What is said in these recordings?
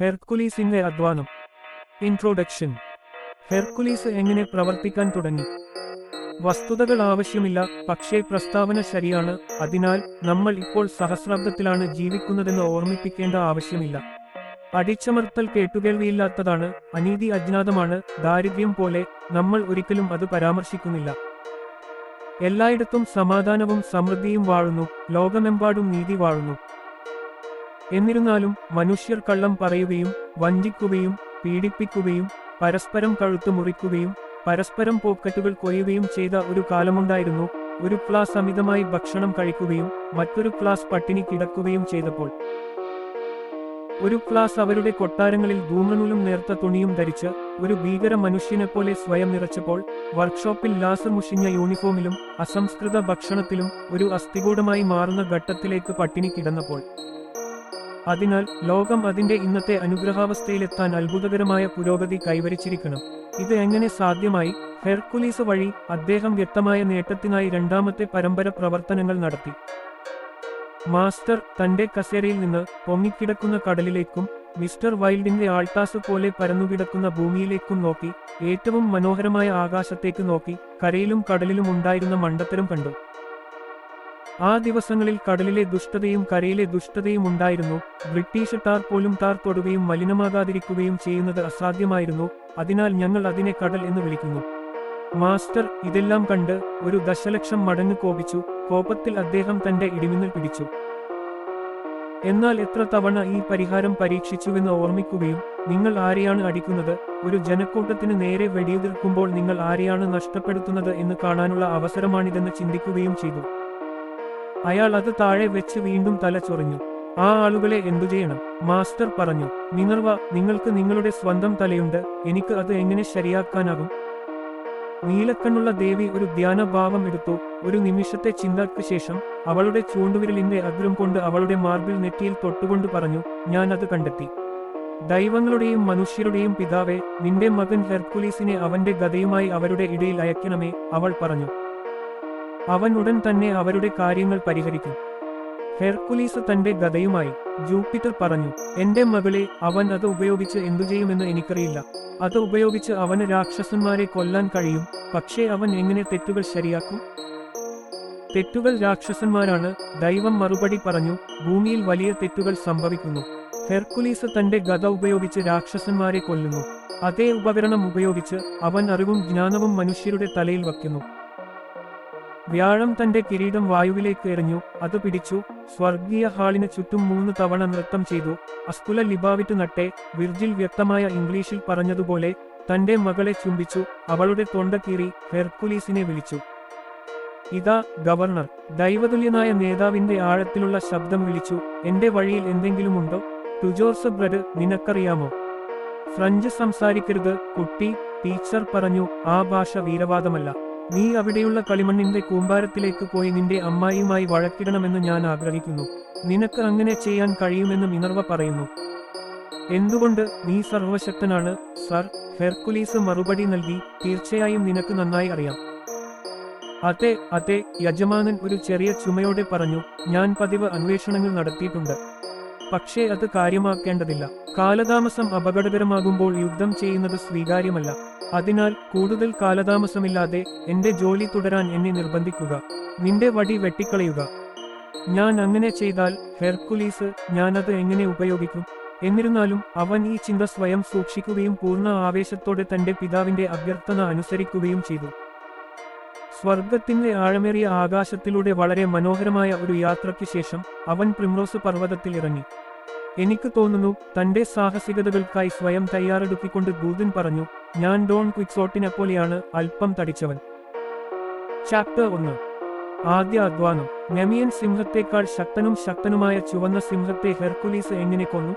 ഹെർക്കുലീസിന്റെ അധ്വാനം. Introduction Hercules എങ്ങനെ പ്രവർത്തിക്കാൻ തുടങ്ങി? വസ്തുതകൾ ആവശ്യമില്ല പക്ഷേ പ്രസ്താവന ശരിയാണ്. അതിനാൽ നമ്മൾ ഇപ്പോൾ സഹസ്രാബ്ദത്തിലാണ് ജീവിക്കുന്നതെന്ന് ഓർമ്മിപ്പിക്കേണ്ട ആവശ്യമില്ല. അടിച്ചമർത്തൽ കേട്ടുകേൾവിയില്ലാത്തതാണ് അനീതി അജ്ഞാതമാണ് ദാരിദ്ര്യം പോലെ നമ്മൾ ഒരിക്കലും അത് പരാമർശിക്കുന്നില്ല. എല്ലായിടത്തും സമാധാനവും സമൃദ്ധിയും വാഴുന്നു ലോകമെമ്പാടും നീതി വാഴുന്നു. എന്നിരുന്നാലും മനുഷ്യർ കള്ളം പറയുകയും വഞ്ചിക്കുകയും പീഡിപ്പിക്കുകയും പരസ്പരം കഴുത്തു മുറിക്കുകയും പരസ്പരം പോക്കറ്റുകൾ കൊയ്യുകയും ചെയ്ത ഒരു കാലമുണ്ടായിരുന്നു. ഒരു ക്ലാസ് അമിതമായി ഭക്ഷണം കഴിക്കുകയും മറ്റൊരു ക്ലാസ് പട്ടിണി കിടക്കുകയും ചെയ്തപ്പോൾ. ഒരു ക്ലാസ് അവരുടെ കൊട്ടാരങ്ങളിൽ ധൂമനൂലും നേർത്ത തുണിയും ധരിച്ച് ഒരു ഭീകര മനുഷ്യനെപ്പോലെ സ്വയം നിറച്ചപ്പോൾ വർക്ക്ഷോപ്പിൽ ലാസർ മുഷിഞ്ഞ യൂണിഫോമിലും അസംസ്കൃത ഭക്ഷണത്തിലും ഒരു അസ്ഥികൂടമായി മാറുന്ന ഘട്ടത്തിലേക്ക് പട്ടിണി കിടന്നപ്പോൾ. അതിനാൽ ലോകം അതിന്റെ ഇന്നത്തെ അനുഗ്രഹാവസ്ഥയിലെത്താൻ അത്ഭുതകരമായ പുരോഗതി കൈവരിച്ചിരിക്കണം. ഇത് എങ്ങനെ സാധ്യമായി? ഹെർക്കുലീസ് വഴി അദ്ദേഹം വ്യക്തമായ നേട്ടത്തിനായി രണ്ടാമത്തെ പരമ്പര പ്രവർത്തനങ്ങൾ നടത്തി. മാസ്റ്റർ തന്റെ കസേരയിൽ നിന്ന് പൊങ്ങിക്കിടക്കുന്ന കടലിലേക്കും മിസ്റ്റർ വൈൽഡിന്റെ ആൾട്ടാസ് പോലെ പരന്നുകിടക്കുന്ന ഭൂമിയിലേക്കും നോക്കി ഏറ്റവും മനോഹരമായ ആകാശത്തേക്ക് നോക്കി കരയിലും കടലിലും ഉണ്ടായിരുന്ന മണ്ടത്തരം കണ്ടു. ആ ദിവസങ്ങളിൽ കടലിലെ ദുഷ്ടതയും കരയിലെ ദുഷ്ടതയും ഉണ്ടായിരുന്നു. ബ്രിട്ടീഷ് ടാർ പോലും ടാർ തൊടുകയും മലിനമാകാതിരിക്കുകയും ചെയ്യുന്നത് അസാധ്യമായിരുന്നു. അതിനാൽ ഞങ്ങൾ അതിനെ കടൽ എന്ന് വിളിക്കുന്നു. മാസ്റ്റർ ഇതെല്ലാം കണ്ട് ഒരു ദശലക്ഷം മടങ്ങ് കോപിച്ചു. കോപത്തിൽ അദ്ദേഹം തന്റെ ഇടിമിന്നൽ പിടിച്ചു. എന്നാൽ എത്ര തവണ ഈ പരിഹാരം പരീക്ഷിച്ചുവെന്ന് ഓർമ്മിക്കുകയും നിങ്ങൾ ആരെയാണ് അടിക്കുന്നത്? ഒരു ജനക്കൂട്ടത്തിന് നേരെ വെടിയുതിർക്കുമ്പോൾ നിങ്ങൾ ആരെയാണ് നഷ്ടപ്പെടുത്തുന്നത് എന്ന് കാണാനുള്ള അവസരമാണിതെന്ന് ചിന്തിക്കുകയും ചെയ്തു. അയാൾ അത് താഴെ വെച്ച് വീണ്ടും തല ചൊറിഞ്ഞു. ആ ആളുകളെ എന്തു ചെയ്യണം? മാസ്റ്റർ പറഞ്ഞു മിനർവ നിങ്ങൾക്ക് നിങ്ങളുടെ സ്വന്തം തലയുണ്ട്. എനിക്ക് അത് എങ്ങനെ ശരിയാക്കാനാകും? നീലക്കണ്ണുള്ള ദേവി ഒരു ധ്യാനഭാവം എടുത്തു. ഒരു നിമിഷത്തെ ചിന്തയ്ക്ക് ശേഷം അവളുടെ ചൂണ്ടുവിരലിന്റെ അഗ്രം കൊണ്ട് അവളുടെ മാർബിൾ നെറ്റിയിൽ തൊട്ടുകൊണ്ട് പറഞ്ഞു ഞാൻ അത് കണ്ടെത്തി. ദൈവങ്ങളുടെയും മനുഷ്യരുടെയും പിതാവെ നിന്റെ മകൻ ഹെർക്കുലീസിനെ അവന്റെ ഗതയുമായി അവരുടെ ഇടയിൽ അയക്കണമേ അവൾ പറഞ്ഞു. അവൻ ഉടൻ തന്നെ അവരുടെ കാര്യങ്ങൾ പരിഹരിക്കും. ഹെർക്കുലീസ് തന്റെ ഗതയുമായി ജൂപ്പിറ്റർ പറഞ്ഞു എന്റെ മകളെ അവൻ അത് ഉപയോഗിച്ച് എന്തു ചെയ്യുമെന്ന് എനിക്കറിയില്ല. അത് ഉപയോഗിച്ച് അവന് രാക്ഷസന്മാരെ കൊല്ലാൻ കഴിയും. പക്ഷേ അവൻ എങ്ങനെ തെറ്റുകൾ ശരിയാക്കും? തെറ്റുകൾ രാക്ഷസന്മാരാണ് ദൈവം മറുപടി പറഞ്ഞു ഭൂമിയിൽ വലിയ തെറ്റുകൾ സംഭവിക്കുന്നു. ഹെർക്കുലീസ് തന്റെ ഗത ഉപയോഗിച്ച് രാക്ഷസന്മാരെ കൊല്ലുന്നു. അതേ ഉപകരണം ഉപയോഗിച്ച് അവൻ അറിവും ജ്ഞാനവും മനുഷ്യരുടെ തലയിൽ വയ്ക്കുന്നു. വ്യാഴം തന്റെ കിരീടം വായുവിലേക്ക് എറിഞ്ഞു അത് പിടിച്ചു സ്വർഗീയ ഹാളിന് ചുറ്റും മൂന്ന് തവണ നൃത്തം ചെയ്തു. അസ്കുല ലിബാവിറ്റ് നട്ടെ വിർജിൽ വ്യക്തമായ ഇംഗ്ലീഷിൽ പറഞ്ഞതുപോലെ തന്റെ മകളെ ചുംബിച്ചു അവളുടെ തൊണ്ട കീറി ഹെർക്കുലീസിനെ വിളിച്ചു. ഇതാ ഗവർണർ ദൈവതുല്യനായ നേതാവിന്റെ ആഴത്തിലുള്ള ശബ്ദം വിളിച്ചു എന്റെ വഴിയിൽ എന്തെങ്കിലുമുണ്ടോ? ടുജോർസ് ബ്രഡ് നിനക്കറിയാമോ? ഫ്രഞ്ച് സംസാരിക്കരുത് കുട്ടി ടീച്ചർ പറഞ്ഞു ആ ഭാഷ വീരവാദമല്ല. നീ അവിടെയുള്ള കളിമണ്ണിന്റെ കൂമ്പാരത്തിലേക്ക് പോയി നിന്റെ അമ്മായിയുമായി വഴക്കിടണമെന്ന് ഞാൻ ആഗ്രഹിക്കുന്നു. നിനക്ക് അങ്ങനെ ചെയ്യാൻ കഴിയുമെന്ന് മിനർവ പറയുന്നു. എന്തുകൊണ്ട് നീ സർവശക്തനാണ്? സർ ഹെർക്കുലീസ് മറുപടി നൽകി. തീർച്ചയായും നിനക്ക് നന്നായി അറിയാം. അതെ അതെ യജമാനൻ ഒരു ചെറിയ ചുമയോടെ പറഞ്ഞു. ഞാൻ പതിവ് അന്വേഷണങ്ങൾ നടത്തിയിട്ടുണ്ട്. പക്ഷേ അത് കാര്യമാക്കേണ്ടതില്ല. കാലതാമസം അപകടകരമാകുമ്പോൾ യുദ്ധം ചെയ്യുന്നത് സ്വീകാര്യമല്ല. അതിനാൽ കൂടുതൽ കാലതാമസമില്ലാതെ എന്റെ ജോലി തുടരാൻ എന്നെ നിർബന്ധിക്കുക. നിന്റെ വടി വെട്ടിക്കളയുക. ഞാൻ അങ്ങനെ ചെയ്താൽ ഹെർക്കുലീസ് ഞാനത് എങ്ങനെ ഉപയോഗിക്കും? എന്നിരുന്നാലും അവൻ ഈ ചിന്ത സ്വയം സൂക്ഷിക്കുകയും പൂർണ ആവേശത്തോടെ തന്റെ പിതാവിന്റെ അഭ്യർത്ഥന അനുസരിക്കുകയും ചെയ്തു. സ്വർഗത്തിന്റെ ആഴമേറിയ ആകാശത്തിലൂടെ വളരെ മനോഹരമായ ഒരു യാത്രയ്ക്ക് ശേഷം അവൻ പ്രിംറോസ് പർവതത്തിൽ ഇറങ്ങി എനിക്ക് തോന്നുന്നു തന്റെ സാഹസികതകൾക്കായി സ്വയം തയ്യാറെടുപ്പിക്കൊണ്ട് ദൂതൻ പറഞ്ഞു ഞാൻ ഡോൺ ക്വിക്സോട്ടിനെ പോലെയാണ് അല്പം തടിച്ചവൻ. ചാപ്റ്റർ ഒന്ന്. ആദ്യ അധ്വാനം. നെമിയൻ സിംഹത്തേക്കാൾ ശക്തനും ശക്തനുമായ ചുവന്ന സിംഹത്തെ ഹെർക്കുലീസ് എങ്ങനെ കൊന്നു?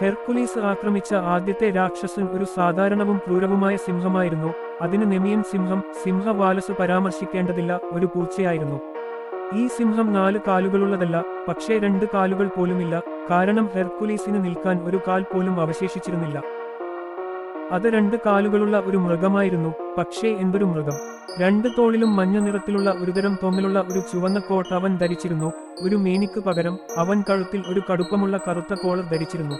ഹെർക്കുലീസ് ആക്രമിച്ച ആദ്യത്തെ രാക്ഷസൻ ഒരു സാധാരണവും ക്രൂരവുമായ സിംഹമായിരുന്നു. അതിന് നെമിയൻ സിംഹം സിംഹവാലസ് പരാമർശിക്കേണ്ടതില്ല ഒരു പൂച്ചയായിരുന്നു. ഈ സിംഹം നാല് കാലുകളുള്ളതല്ല പക്ഷേ രണ്ട് കാലുകൾ പോലുമില്ല. കാരണം ഹെർക്കുലീസിന് നിൽക്കാൻ ഒരു കാൽ പോലും അവശേഷിച്ചിരുന്നില്ല. അത് രണ്ട് കാലുകളുള്ള ഒരു മൃഗമായിരുന്നു പക്ഷേ എന്തൊരു മൃഗം. രണ്ട് തോളിലും മഞ്ഞ നിറത്തിലുള്ള ഒരുതരം തൊങ്ങലുള്ള ഒരു ചുവന്ന കോട്ട് അവൻ ധരിച്ചിരുന്നു. ഒരു മേനിക്ക് പകരം അവൻ കഴുത്തിൽ ഒരു കടുപ്പമുള്ള കറുത്ത കോളർ ധരിച്ചിരുന്നു.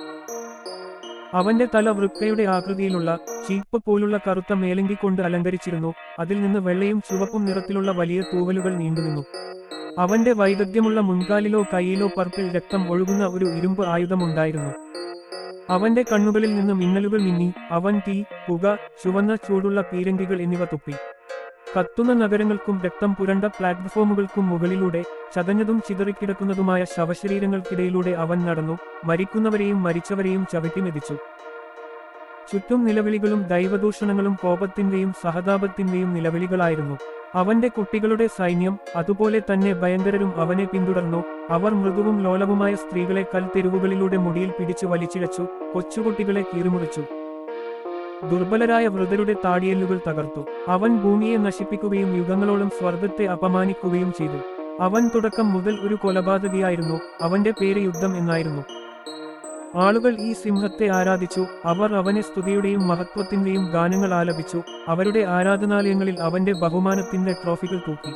അവന്റെ തല വൃക്കയുടെ ആകൃതിയിലുള്ള ചീപ്പ് പോലുള്ള കറുത്ത മേലങ്കി കൊണ്ട് അലങ്കരിച്ചിരുന്നു. അതിൽ നിന്ന് വെള്ളയും ചുവപ്പും നിറത്തിലുള്ള വലിയ തൂവലുകൾ നീണ്ടുനിന്നു. അവന്റെ വൈദഗ്ധ്യമുള്ള മുൻകാലിലോ കൈയിലോ പർപ്പിൽ രക്തം ഒഴുകുന്ന ഒരു ഇരുമ്പ് ആയുധമുണ്ടായിരുന്നു. അവന്റെ കണ്ണുകളിൽ നിന്ന് മിന്നലുകൾ മിന്നി അവൻ തീ പുക ചുവന്ന ചൂടുള്ള പീരങ്കികൾ എന്നിവ തുപ്പി. കത്തുന്ന നഗരങ്ങൾക്കും രക്തം പുരണ്ട പ്ലാറ്റ്ഫോമുകൾക്കും മുകളിലൂടെ ചതഞ്ഞതും ചിതറിക്കിടക്കുന്നതുമായ ശവശരീരങ്ങൾക്കിടയിലൂടെ അവൻ നടന്നു മരിക്കുന്നവരെയും മരിച്ചവരെയും ചവിട്ടിമെതിച്ചു ചുറ്റും നിലവിളികളും ദൈവദൂഷണങ്ങളും കോപത്തിന്റെയും സഹതാപത്തിന്റെയും നിലവിളികളായിരുന്നു. അവന്റെ കുട്ടികളുടെ സൈന്യം അതുപോലെ തന്നെ ഭയങ്കരരും അവനെ പിന്തുടർന്നു. അവർ മൃദുവും ലോലവുമായ സ്ത്രീകളെ കൽത്തെരുവുകളിലൂടെ മുടിയിൽ പിടിച്ചു വലിച്ചിഴച്ചു കൊച്ചുകുട്ടികളെ കീറിമുറിച്ചു. ദുർബലരായ വൃതരുടെ താടിയല്ലുകൾ തകർത്തു. അവൻ ഭൂമിയെ നശിപ്പിക്കുകയും യുഗങ്ങളോളം സ്വർഗത്തെ അപമാനിക്കുകയും ചെയ്തു. അവൻ തുടക്കം മുതൽ ഒരു കൊലപാതകിയായിരുന്നു. അവന്റെ പേര് യുദ്ധം എന്നായിരുന്നു. ആളുകൾ ഈ സിംഹത്തെ ആരാധിച്ചു. അവർ അവനെ സ്തുതിയുടെയും മഹത്വത്തിന്റെയും ഗാനങ്ങൾ ആലപിച്ചു. അവരുടെ ആരാധനാലയങ്ങളിൽ അവന്റെ ബഹുമാനത്തിന്റെ ട്രോഫികൾ തൂക്കി.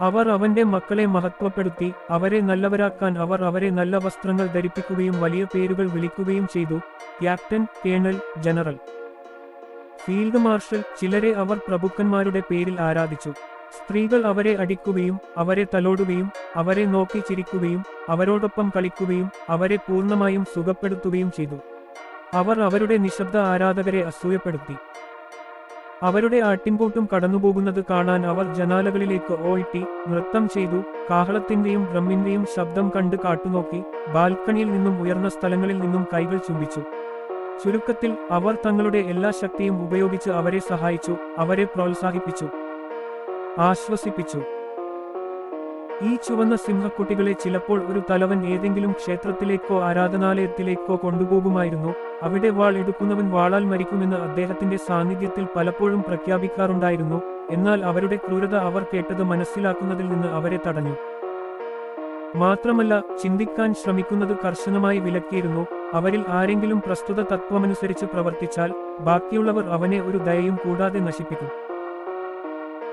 അവർ അവന്റെ മക്കളെ മഹത്വപ്പെടുത്തി. അവരെ നല്ലവരാക്കാൻ അവർ അവരെ നല്ല വസ്ത്രങ്ങൾ ധരിപ്പിക്കുകയും വലിയ പേരുകൾ വിളിക്കുകയും ചെയ്തു. Captain colonel general. Field marshal ചിലരെ അവർ പ്രഭുക്കന്മാരുടെ പേരിൽ ആരാധിച്ചു. സ്ത്രീകൾ അവരെ അടിക്കുകയും അവരെ തലോടുകയും അവരെ നോക്കി ചിരിക്കുകയും അവരോടൊപ്പം കളിക്കുകയും അവരെ പൂർണമായും സുഖപ്പെടുത്തുകയും ചെയ്തു. അവർ അവരുടെ നിശബ്ദ ആരാധകരെ അസൂയപ്പെടുത്തി. അവരുടെ ആട്ടിൻകൂട്ടും കടന്നുപോകുന്നത് കാണാൻ അവർ ജനാലകളിലേക്ക് ഓയിട്ടി നൃത്തം ചെയ്തു കാഹളത്തിന്റെയും ഡ്രമ്മിന്റെയും ശബ്ദം കണ്ട് കാട്ടുനോക്കി ബാൽക്കണിയിൽ നിന്നും ഉയർന്ന സ്ഥലങ്ങളിൽ നിന്നും കൈകൾ ചുംബിച്ചു. ചുരുക്കത്തിൽ അവർ തങ്ങളുടെ എല്ലാ ശക്തിയും ഉപയോഗിച്ച് അവരെ സഹായിച്ചു അവരെ പ്രോത്സാഹിപ്പിച്ചു. ആശ്വസിപ്പിച്ചു. ഈ ചുവന്ന സിംഹക്കുട്ടികളെ ചിലപ്പോൾ ഒരു തലവൻ ഏതെങ്കിലും ക്ഷേത്രത്തിലേക്കോ ആരാധനാലയത്തിലേക്കോ കൊണ്ടുപോകുമായിരുന്നു. അവിടെ വാൾ എടുക്കുന്നവൻ വാളാൽ മരിക്കുമെന്ന് അദ്ദേഹത്തിന്റെ സാന്നിധ്യത്തിൽ പലപ്പോഴും പ്രഖ്യാപിക്കാറുണ്ടായിരുന്നു. എന്നാൽ അവരുടെ ക്രൂരത അവർ കേട്ടത് മനസ്സിലാക്കുന്നതിൽ നിന്ന് അവരെ തടഞ്ഞു. മാത്രമല്ല ചിന്തിക്കാൻ ശ്രമിക്കുന്നത് കർശനമായി വിലക്കിയിരുന്നു. അവരിൽ ആരെങ്കിലും പ്രസ്തുത തത്വമനുസരിച്ച് പ്രവർത്തിച്ചാൽ ബാക്കിയുള്ളവർ അവനെ ഒരു ദയയും കൂടാതെ നശിപ്പിക്കും.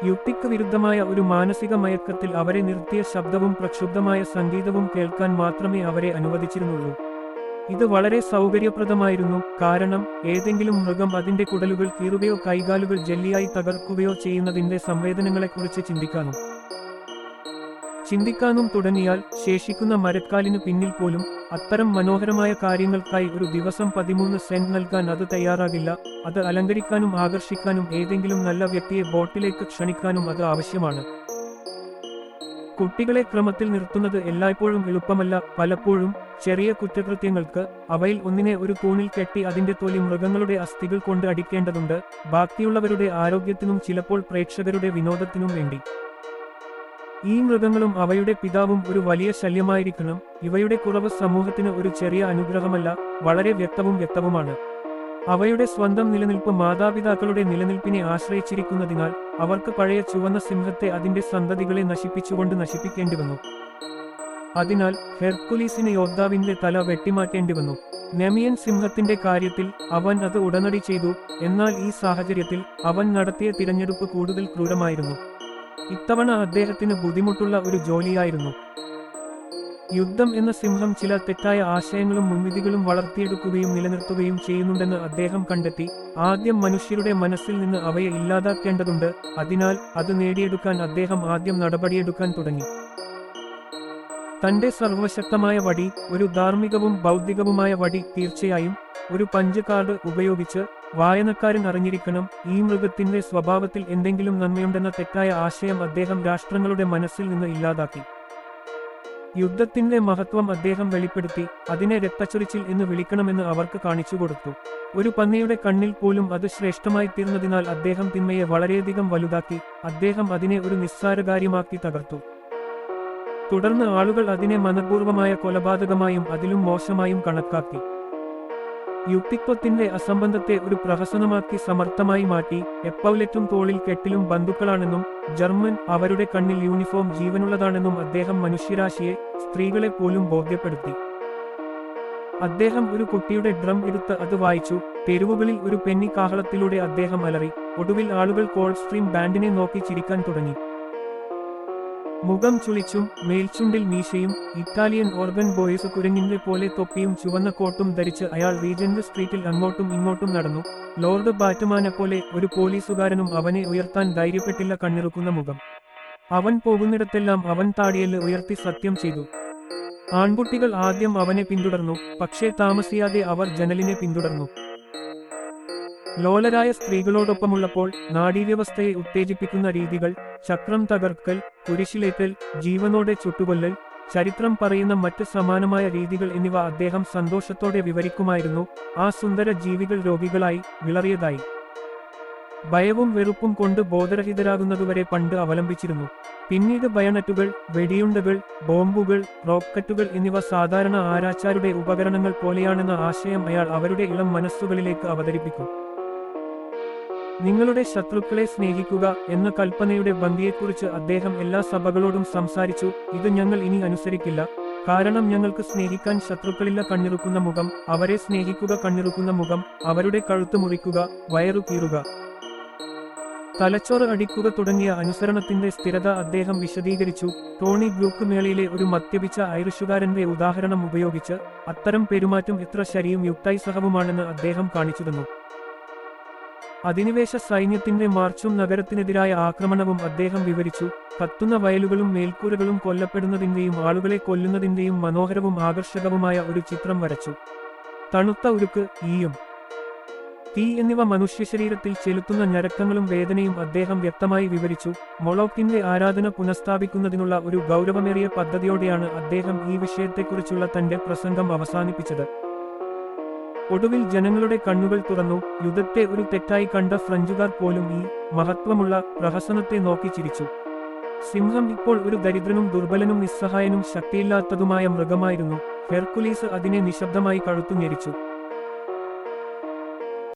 യുക്തിക്ക് വിരുദ്ധമായ ഒരു മാനസിക മയക്കത്തിൽ അവരെ നിർത്തിയ ശബ്ദവും പ്രക്ഷുബ്ധമായ സംഗീതവും കേൾക്കാൻ മാത്രമേ അവരെ അനുവദിച്ചിരുന്നുള്ളൂ. ഇത് വളരെ സൗകര്യപ്രദമായിരുന്നു കാരണം ഏതെങ്കിലും മൃഗം അതിന്റെ കുടലുകൾ കീറുകയോ കൈകാലുകൾ ജെല്ലിയായി തകർക്കുകയോ ചെയ്യുന്നതിന്റെ സംവേദനങ്ങളെക്കുറിച്ച് ചിന്തിക്കാനും. ചിന്തിക്കാനും തുടങ്ങിയാൽ ശേഷിക്കുന്ന മരക്കാലിനു പിന്നിൽ പോലും അത്തരം മനോഹരമായ കാര്യങ്ങൾക്കായി ഒരു ദിവസം പതിമൂന്ന് സെന്റ് നൽകാൻ അത് തയ്യാറാകില്ല. അത് അലങ്കരിക്കാനും ആകർഷിക്കാനും ഏതെങ്കിലും നല്ല വ്യക്തിയെ ബോട്ടിലേക്ക് ക്ഷണിക്കാനും അത് ആവശ്യമാണ്. കുട്ടികളെ ക്രമത്തിൽ നിർത്തുന്നത് എല്ലായ്പ്പോഴും എളുപ്പമല്ല. പലപ്പോഴും ചെറിയ കുറ്റകൃത്യങ്ങൾക്ക് അവയിൽ ഒന്നിനെ ഒരു തൂണിൽ കെട്ടി അതിന്റെ തൊലി മൃഗങ്ങളുടെ അസ്ഥികൾ കൊണ്ട് അടിക്കേണ്ടതുണ്ട്. ബാക്കിയുള്ളവരുടെ ആരോഗ്യത്തിനും ചിലപ്പോൾ പ്രേക്ഷകരുടെ വിനോദത്തിനും വേണ്ടി. ഈ മൃഗങ്ങളും അവയുടെ പിതാവും ഒരു വലിയ ശല്യമായിരിക്കണം. ഇവയുടെ കുറവ് സമൂഹത്തിന് ഒരു ചെറിയ അനുഗ്രഹമല്ല വളരെ വ്യക്തവും വ്യക്തവുമാണ്. അവയുടെ സ്വന്തം നിലനിൽപ്പ് മാതാപിതാക്കളുടെ നിലനിൽപ്പിനെ ആശ്രയിച്ചിരിക്കുന്നതിനാൽ അവർക്ക് പഴയ ചുവന്ന സിംഹത്തെ അതിന്റെ സന്തതികളെ നശിപ്പിച്ചുകൊണ്ട് നശിപ്പിക്കേണ്ടി വന്നു. അതിനാൽ ഹെർക്കുലീസിന് യോദ്ധാവിന്റെ തല വെട്ടിമാറ്റേണ്ടി വന്നു നെമിയൻ സിംഹത്തിന്റെ കാര്യത്തിൽ അവൻ അത് ഉടനടി ചെയ്തു എന്നാൽ ഈ സാഹചര്യത്തിൽ അവൻ നടത്തിയ തിരഞ്ഞെടുപ്പ് കൂടുതൽ ക്രൂരമായിരുന്നു. ഇത്തവണ അദ്ദേഹത്തിന് ബുദ്ധിമുട്ടുള്ള ഒരു ജോലിയായിരുന്നു. യുദ്ധം എന്ന സിംഹം ചില തെറ്റായ ആശയങ്ങളും മുൻവിധികളും വളർത്തിയെടുക്കുകയും നിലനിർത്തുകയും ചെയ്യുന്നുണ്ടെന്ന് അദ്ദേഹം കണ്ടെത്തി. ആദ്യം മനുഷ്യരുടെ മനസ്സിൽ നിന്ന് അവയെ ഇല്ലാതാക്കേണ്ടതുണ്ട്. അതിനാൽ അത് നേടിയെടുക്കാൻ അദ്ദേഹം ആദ്യം നടപടിയെടുക്കാൻ തുടങ്ങി. തന്റെ സർവശക്തമായ വടി ഒരു ധാർമ്മികവും ബൗദ്ധികവുമായ വടി തീർച്ചയായും ഒരു പഞ്ച് കാർഡ് ഉപയോഗിച്ച് വായനക്കാരൻ അറിഞ്ഞിരിക്കണം ഈ മൃഗത്തിന്റെ സ്വഭാവത്തിൽ എന്തെങ്കിലും നന്മയുണ്ടെന്ന തെറ്റായ ആശയം അദ്ദേഹം രാഷ്ട്രങ്ങളുടെ മനസ്സിൽ നിന്ന് ഇല്ലാതാക്കി. യുദ്ധത്തിന്റെ മഹത്വം അദ്ദേഹം വെളിപ്പെടുത്തി അതിനെ രക്തച്ചൊരിച്ചിൽ എന്ന് വിളിക്കണമെന്ന് അവർക്ക് കാണിച്ചുകൊടുത്തു ഒരു പന്നിയുടെ കണ്ണിൽ പോലും അത് ശ്രേഷ്ഠമായി തീർന്നതിനാൽ അദ്ദേഹം തിന്മയെ വളരെയധികം വലുതാക്കി അദ്ദേഹം അതിനെ ഒരു നിസ്സാരകാര്യമാക്കി തകർത്തു. തുടർന്ന് ആളുകൾ അതിനെ മനഃപൂർവമായ കൊലപാതകമായും അതിലും മോശമായും കണക്കാക്കി. യുക്തിത്വത്തിന്റെ അസംബന്ധത്തെ ഒരു പ്രഹസനമാക്കി സമർത്ഥമായി മാറ്റി എപ്പൗലറ്റും തോളിൽ കെട്ടിലും ബന്ധുക്കളാണെന്നും ജർമ്മൻ അവരുടെ കണ്ണിൽ യൂണിഫോം ജീവനുള്ളതാണെന്നും അദ്ദേഹം മനുഷ്യരാശിയെ സ്ത്രീകളെ പോലും ബോധ്യപ്പെടുത്തി. അദ്ദേഹം ഒരു കുട്ടിയുടെ ഡ്രം എടുത്ത് അത് വായിച്ചു തെരുവുകളിൽ ഒരു പെന്നി കാഹളത്തിലൂടെ അദ്ദേഹം അലറി ഒടുവിൽ ആളുകൾ കോൾഡ് സ്ട്രീം ബാൻഡിനെ നോക്കി ചിരിക്കാൻ തുടങ്ങി. മുഖം ചുളിച്ചും മേൽച്ചുണ്ടിൽ മീശയും ഇറ്റാലിയൻ ഓർഗൻ ബോയ്സ് കുരങ്ങിന്റെ പോലെ തൊപ്പിയും ചുവന്ന കോട്ടും ധരിച്ച് അയാൾ റീജന്റ് സ്ട്രീറ്റിൽ അങ്ങോട്ടും ഇങ്ങോട്ടും നടന്നു. ലോർഡ് ബാറ്റുമാനെ പോലെ ഒരു പോലീസുകാരനും അവനെ ഉയർത്താൻ ധൈര്യപ്പെട്ടില്ല കണ്ണിറുക്കുന്ന മുഖം. അവൻ പോകുന്നിടത്തെല്ലാം അവൻ താടിയൽ ഉയർത്തി സത്യം ചെയ്തു. ആൺകുട്ടികൾ ആദ്യം അവനെ പിന്തുടർന്നു പക്ഷേ താമസിയാതെ അവർ ജനലിനെ പിന്തുടർന്നു. ലോലരായ സ്ത്രീകളോടൊപ്പമുള്ളപ്പോൾ നാഡീവ്യവസ്ഥയെ ഉത്തേജിപ്പിക്കുന്ന രീതികൾ ചക്രം തകർക്കൽ കുരിശിലേറ്റൽ ജീവനോടെ ചുട്ടുകൊല്ലൽ ചരിത്രം പറയുന്ന മറ്റ് സമാനമായ രീതികൾ എന്നിവ അദ്ദേഹം സന്തോഷത്തോടെ വിവരിക്കുമായിരുന്നു ആ സുന്ദര ജീവികൾ രോഗികളായി വിളറിയതായി. ഭയവും വെറുപ്പും കൊണ്ട് ബോധരഹിതരാകുന്നതുവരെ പണ്ട് അവലംബിച്ചിരുന്നു. പിന്നീട് ബയണറ്റുകൾ വെടിയുണ്ടകൾ ബോംബുകൾ റോക്കറ്റുകൾ എന്നിവ സാധാരണ ആരാച്ചാരുടെ ഉപകരണങ്ങൾ പോലെയാണെന്ന ആശയം അയാൾ അവരുടെ ഇളം മനസ്സുകളിലേക്ക് അവതരിപ്പിക്കും. നിങ്ങളുടെ ശത്രുക്കളെ സ്നേഹിക്കുക എന്ന കൽപ്പനയുടെ ബന്ധിയെക്കുറിച്ച് അദ്ദേഹം എല്ലാ സഭകളോടും സംസാരിച്ചു ഇത് ഞങ്ങൾ ഇനി അനുസരിക്കില്ല. കാരണം ഞങ്ങൾക്ക് സ്നേഹിക്കാൻ ശത്രുക്കളില്ല കണ്ണിറുക്കുന്ന മുഖം അവരെ സ്നേഹിക്കുക കണ്ണിറുക്കുന്ന മുഖം അവരുടെ കഴുത്ത് മുറിക്കുക വയറു കീറുക. തലച്ചോറ് അടിക്കുക തുടങ്ങിയ അനുസരണത്തിന്റെ സ്ഥിരത അദ്ദേഹം വിശദീകരിച്ചു. ടോണി ബ്ലൂക്ക് മേളയിലെ ഒരു മദ്യപിച്ച ഐറിഷുകാരന്റെ ഉദാഹരണം ഉപയോഗിച്ച് അത്തരം പെരുമാറ്റം എത്ര ശരിയും യുക്തായി സഹവുമാണെന്ന് അദ്ദേഹം കാണിച്ചു തന്നു അധിനിവേശ സൈന്യത്തിന്റെ മാർച്ചും നഗരത്തിനെതിരായ ആക്രമണവും അദ്ദേഹം വിവരിച്ചു. കത്തുന്ന വയലുകളും മേൽക്കൂരകളും കൊല്ലപ്പെടുന്നതിന്റെയും ആളുകളെ കൊല്ലുന്നതിന്റെയും മനോഹരവും ആകർഷകവുമായ ഒരു ചിത്രം വരച്ചു. തണുത്ത ഉരുക്ക് ഈയും തീ എന്നിവ മനുഷ്യ ശരീരത്തിൽ ചെലുത്തുന്ന ഞരക്കങ്ങളും വേദനയും അദ്ദേഹം വ്യക്തമായി വിവരിച്ചു. മൊളോക്കിന്റെ ആരാധന പുനഃസ്ഥാപിക്കുന്നതിനുള്ള ഒരു ഗൗരവമേറിയ പദ്ധതിയോടെയാണ് അദ്ദേഹം ഈ വിഷയത്തെക്കുറിച്ചുള്ള തന്റെ പ്രസംഗം അവസാനിപ്പിച്ചത്. ഒടുവിൽ ജനങ്ങളുടെ കണ്ണുകൾ തുറന്നു. യുദ്ധത്തെ ഒരു തെറ്റായി കണ്ട ഫ്രഞ്ചുകാർ പോലും ഈ മഹത്വമുള്ള പ്രഹസനത്തെ നോക്കി ചിരിച്ചു. സിംഹം ഇപ്പോൾ ഒരു ദരിദ്രനും ദുർബലനും നിസ്സഹായനും ശക്തിയില്ലാത്തതുമായ മൃഗമായിരുന്നു. ഹെർക്കുലീസ് അതിനെ നിശബ്ദമായി കഴുത്തു ഞെരിച്ചു.